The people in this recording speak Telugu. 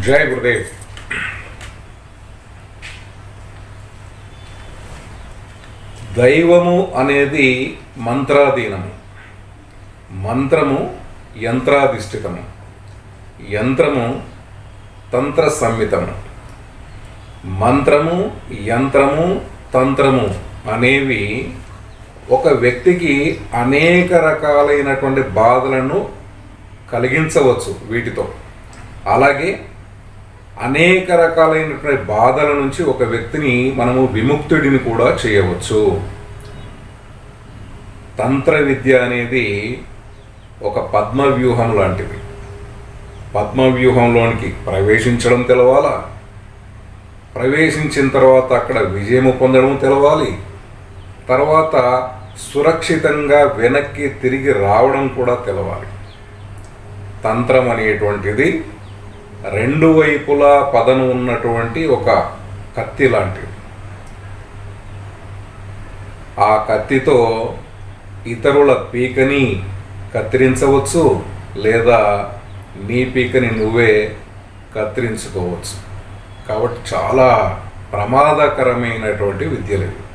జై గురుదేవ్. దైవము అనేది మంత్రాధీనము. మంత్రము యంత్రాధిష్ఠితము. యంత్రము తంత్ర సంహితము మంత్రము యంత్రము తంత్రము అనేవి ఒక వ్యక్తికి అనేక రకాలైనటువంటి బాధలను కలిగించవచ్చు వీటితో. అలాగే అనేక రకాలైనటువంటి బాధల నుంచి ఒక వ్యక్తిని మనము విముక్తుడిని కూడా చేయవచ్చు. తంత్ర విద్య అనేది ఒక పద్మవ్యూహం లాంటిది. పద్మవ్యూహంలోనికి ప్రవేశించడం తెలవాలా? ప్రవేశించిన తర్వాత అక్కడ విజయము పొందడం తెలవాలి. తర్వాత సురక్షితంగా వెనక్కి తిరిగి రావడం కూడా తెలవాలి. తంత్రం అనేటువంటిది రెండు వైపులా పదను ఉన్నటువంటి ఒక కత్తి లాంటిది. ఆ కత్తితో ఇతరుల పీకని కత్తిరించవచ్చు లేదా నీ పీకని నువ్వే కత్తిరించుకోవచ్చు. కాబట్టి చాలా ప్రమాదకరమైనటువంటి విద్యలు ఇవి.